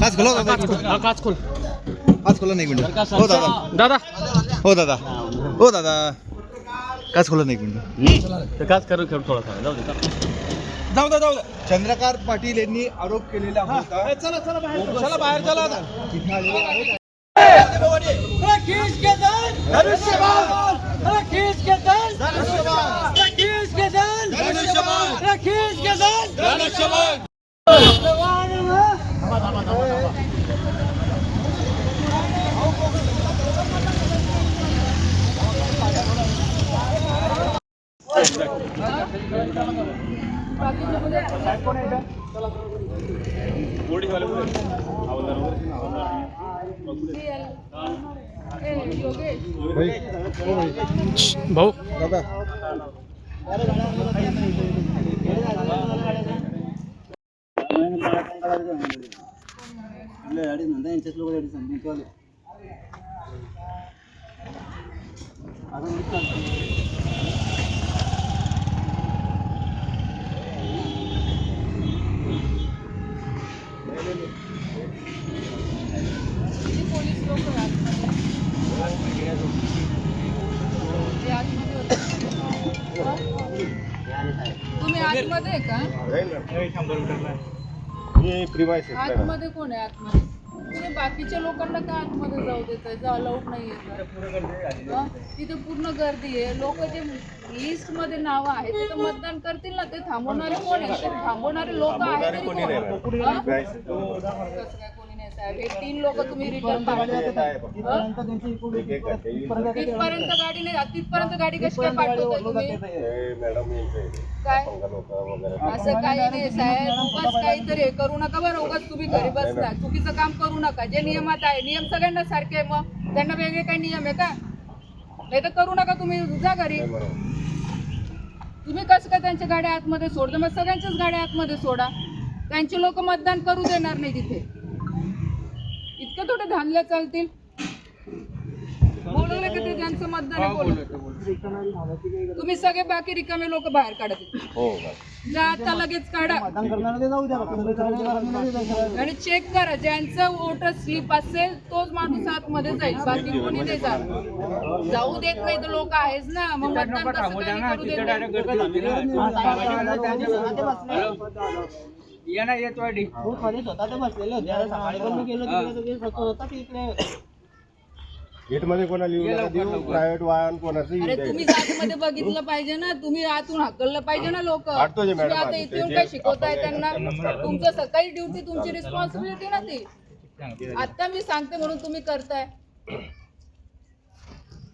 काच खोला दादा मिनिट. काच खोल. काच खोला. नाही मिनिट. हो दादा. दादा. हो दादा. हो दादा. काच खोला नाही मिनिट. ते काच करून खेळ थोडासा जाऊ दे जाऊ द्या जाऊ द्या चंद्रकांत पाटील यांनी आरोप केलेला होता. चला चला बाहेर चला. बाहेर चला आता. आलेले आहेत. भाऊ. दादा तुम्ही आतमध्ये का? आतमध्ये कोण आहे आतमध्ये? तुम्ही बाकीच्या लोकांना का आतमध्ये जाऊ देत आहे? अलाउड नाही आहे तिथे पूर्ण गर्दी आहे. लोक जे लिस्टमध्ये नाव आहेत ते तर मतदान करतील ना. ते थांबवणारे कोण आहेत ते थांबवणारे लोक आहेत? हा? तीन लोक तुम्ही रिटर्न तिथपर्यंत गाडी नाही जात. तिथपर्यंत गाडी कशी काय पाठवताय तुम्ही? काय? असं काही नाही साहेब. उगाच काहीतरी हे करू नका बरं. उगाच तुम्ही घरी बसता चुकीचं काम करू नका. जे नियमात आहे नियम सगळ्यांना सारखे आहे मग. त्यांना वेगळे काही नियम आहे का? नाही तर करू नका तुम्ही. जा घरी. तुम्ही कसं काय त्यांच्या गाड्या आतमध्ये सोडता? मग सगळ्यांच्याच गाड्या आतमध्ये सोडा. त्यांचे लोक मतदान करू देणार नाही तिथे. इतकं थोडे धानल्या चालतील बोलवलं का ते ज्यांचं मतदान आहे बोलवलं तुम्ही सगळे बाकी रिकामे लोक बाहेर काढत. जा आता लगेच काढा आणि चेक करा ज्यांचं वोटर स्लिप असेल तोच माणूस आतमध्ये जाईल बाकी कोणी नाही जात जाऊ देत नाही तर लोक आहेच ना मग मतदान कसं काय करू देत गेटमध्ये कोणा लिहून नका देऊ प्रायव्हेट वाहन कोणाचं अरे तुम्ही आतमध्ये बघितलं पाहिजे ना तुम्ही आतून हाकललं पाहिजे ना लोक. काढतो जे मॅडम आता आधी. इथे येऊन काय शिकवताय त्यांना? तुमचं सकाळी ड्युटी तुमची रिस्पॉन्सिबिलिटी ना ती. आता मी सांगते म्हणून तुम्ही करताय.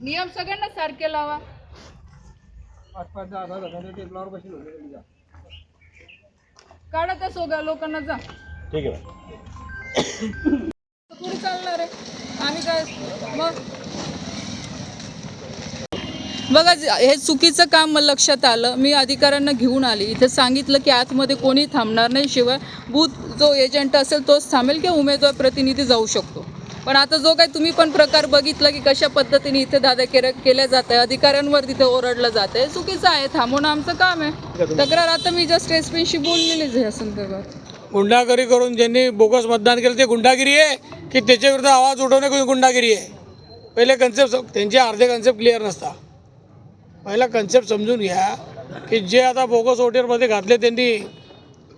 नियम सगळ्यांना सारखे लावा. काढा त्या सोग्या लोकांना जा. ठीक आहे. पुढे चालणार आहे. आम्ही काय? मग? बघा हे चुकीचं काम मला लक्षात आलं. मी अधिकाऱ्यांना घेऊन आली. इथे सांगितलं की आतमध्ये कोणी थांबणार नाही शिवाय बूथ जो एजंट असेल तोच थांबेल किंवा उमेदवार प्रतिनिधी जाऊ शकतो. पण आता जो काय तुम्ही पण प्रकार बघितला की कशा पद्धतीने इथे दादा केल्या केल्या जात आहे अधिकाऱ्यांवर तिथे ओरडलं जात आहे चुकीचं आहे थांबवणं आमचं काम आहे. तक्रार आता मी जस्ट एसपीशी बोललेलीच आहे या संदर्भात गुंडागिरी करून ज्यांनी बोगस मतदान केलं ते गुंडागिरी आहे? की त्याच्याविरुद्ध आवाज उठवणे गुंडागिरी आहे? पहिले कन्सेप्ट त्यांचे अर्धे कन्सेप्ट क्लिअर नसता. पहिला कन्सेप्ट समजून घ्या की जे आता बोगस वोटरमध्ये घातले त्यांनी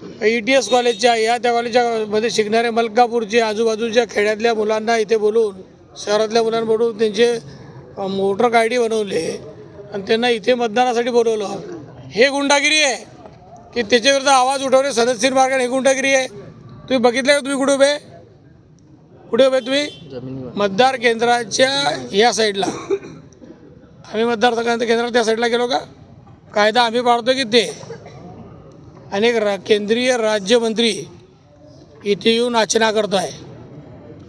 ई टी एस कॉलेजच्या या त्या कॉलेजच्या शिकणाऱ्या मलकापूरचे आजूबाजूच्या खेड्यातल्या मुलांना इथे बोलून शहरातल्या मुलांना बोलून त्यांचे वोटर आय डी बनवले. आणि त्यांना इथे मतदानासाठी बोलवलं. हे गुंडागिरी आहे. की त्याच्याविरुद्ध आवाज उठवणे सदस्यीर मार्गाने हे गुंडागिरी आहे. तुम्ही बघितलं का तुम्ही कुठे उभे? कुठे उभे तुम्ही? मतदार केंद्राच्या या साईडला. आम्ही मतदार केंद्रात त्या साईडला गेलो का? कायदा आम्ही पाळतो की ते? अनेक रा केंद्रीय राज्यमंत्री इथे येऊन आचना करतो आहे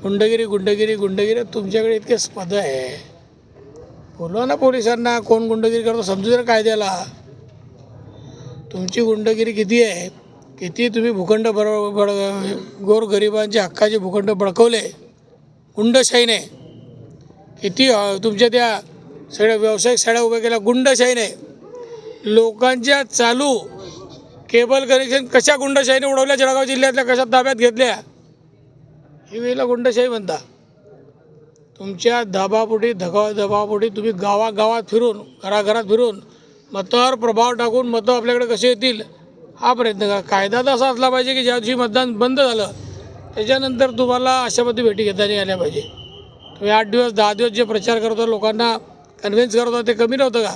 गुंडगिरी गुंडगिरी गुंडगिरी तुमच्याकडे इतके स्पद आहे. बोलवा ना पोलिसांना कोण गुंडगिरी करतो समजू दे कायद्याला. तुमची गुंडगिरी किती आहे? किती तुम्ही भूखंड बड बड गोरगरिबांच्या हक्काचे भूखंड बळकवले गुंडशाहीने. किती तुमच्या त्या सगळ्या व्यावसायिक साड्या उभ्या केल्या? गुंडशाहीने. लोकांच्या चालू केबल कनेक्शन कशा गुंडशाहीने उडवल्या जळगाव जिल्ह्यातल्या कशा ताब्यात घेतल्या? हे वेळेला गुंडशाही म्हणता. तुमच्या दबापोटी धगा दबापोटी तुम्ही गावागावात फिरून घराघरात फिरून मतावर प्रभाव टाकून मतं आपल्याकडे कसे येतील हा प्रयत्न करा. कायदा तर असा असला पाहिजे की ज्या दिवशी मतदान बंद झालं त्याच्यानंतर तुम्हाला अशामध्ये भेटी घेता नाही आल्या पाहिजे. तुम्ही आठ दिवस दहा दिवस जे प्रचार करत लोकांना कन्व्हिन्स करत होता ते कमी नव्हतं का?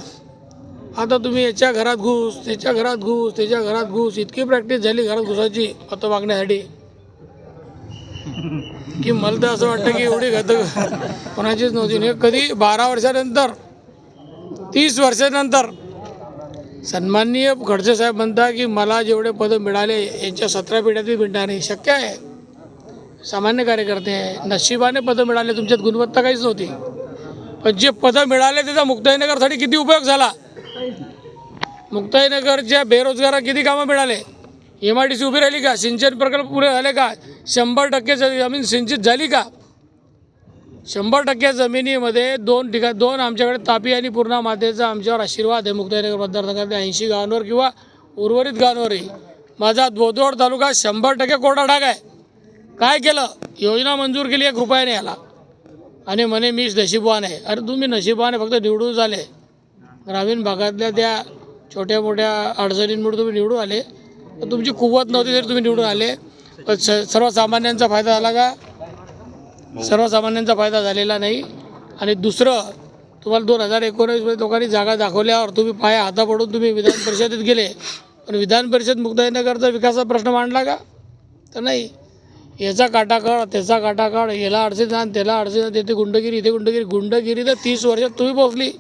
आता तुम्ही याच्या घरात घुस त्याच्या घरात घुस त्याच्या घरात घुस इतकी प्रॅक्टिस झाली घरात घुसाची मतं मागण्यासाठी. की मला तर असं वाटतं की एवढी घातक कोणाचीच नव्हती. नाही कधी बारा वर्षानंतर तीस वर्षानंतर सन्माननीय खडसे साहेब म्हणता की मला जेवढे पदं मिळाले यांच्या सतरा पिढ्यातही मिळणार नाही. शक्य आहे. सामान्य कार्यकर्ते आहे. नशिबाने पदं मिळाले तुमच्यात गुणवत्ता काहीच नव्हती. पण जे पदं मिळाले त्याचा मुक्ताईनगरसाठी किती उपयोग झाला? मुक्ताईनगरच्या बेरोजगारांना किती कामं मिळाले? एम आय डी सी उभी राहिली का? सिंचन प्रकल्प पुरे झाले का? शंभर टक्के जमीन सिंचित झाली का? शंभर टक्के जमिनीमध्ये दोन ठिकाण दोन आमच्याकडे तापी आणि पूर्णा मातेचा आमच्यावर आशीर्वाद आहे. मुक्ताईनगर मतदारसंघातल्या ऐंशी गावांवर किंवा उर्वरित गावांवरही. माझा बोदवड तालुका शंभर टक्के कोरडा ढाग आहे. काय केलं? योजना मंजूर केली एक रुपया नाही आला आणि म्हणे मीच नशिबवान आहे. अरे तुम्ही नशिबवान आहे फक्त निवडून झाले. ग्रामीण भागातल्या त्या छोट्या मोठ्या अडचणींमुळे तुम्ही निवडून आले. पण तुमची कुवत नव्हती तरी तुम्ही निवडून आले. पण स सर्वसामान्यांचा फायदा झाला का? सर्वसामान्यांचा फायदा झालेला नाही. आणि दुसरं तुम्हाला दोन हजार एकोणीसमध्ये लोकांनी जागा दाखवल्यावर तुम्ही पाया हाता पडून तुम्ही विधान परिषदेत गेले. पण विधान परिषद मुक्ताईनगरचा विकासाचा प्रश्न मांडला का? तर नाही. याचा काटाकाळ त्याचा काटाकाळ याला अडचण आण त्याला अडचण आण, गुंडगिरी इथे गुंडगिरी. गुंडगिरी तर तीस वर्षात तुम्ही पोचली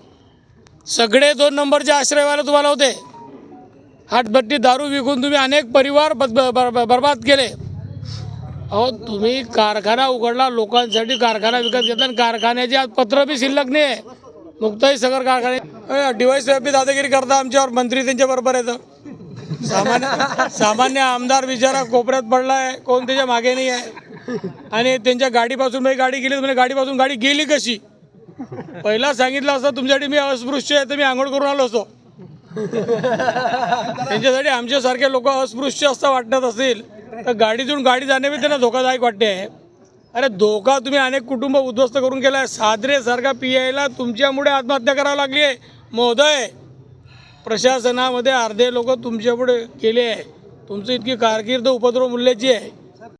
सगळे दोन नंबरचे आश्रयवाले तुम्हाला होते हाटभट्टी दारू विकून तुम्ही अनेक परिवार बद- ब- बर्बाद केले. अहो तुम्ही कारखाना उघडला लोकांसाठी कारखाना विकत घेतला आणि कारखान्याची आज पत्र बी शिल्लक नाही आहे मुक्ताई सगर कारखाने डिवाईस व्यापी दादागिरी करता आमच्यावर मंत्री त्यांच्या बरोबर येतं. सामान्य सामान्य आमदार बिचारा कोपऱ्यात पडला आहे कोण त्याच्यामागे नाही आहे आणि त्यांच्या गाडीपासून म्हणजे गाडी गेली तुम्ही गाडीपासून गाडी गेली कशी? पहिला सांगितलं असतं तुमच्यासाठी मी अस्पृश्य आहे तर मी आंघोळ करून आलो असतो. त्यांच्यासाठी आमच्यासारखे लोक अस्पृश्य असं वाटत असतील तर गाडीतून गाडी जाणे बी त्यांना धोकादायक वाटते. आहे अरे धोका तुम्ही अनेक कुटुंब उद्ध्वस्त करून केला आहे. सादरेसारखा पी आयला तुमच्यामुळे आत्महत्या करावी लागली आहे. महोदय प्रशासनामध्ये अर्धे लोक तुमच्यापुढे केले आहे. तुमची इतकी कारकीर्द उपद्रव मूल्याची आहे.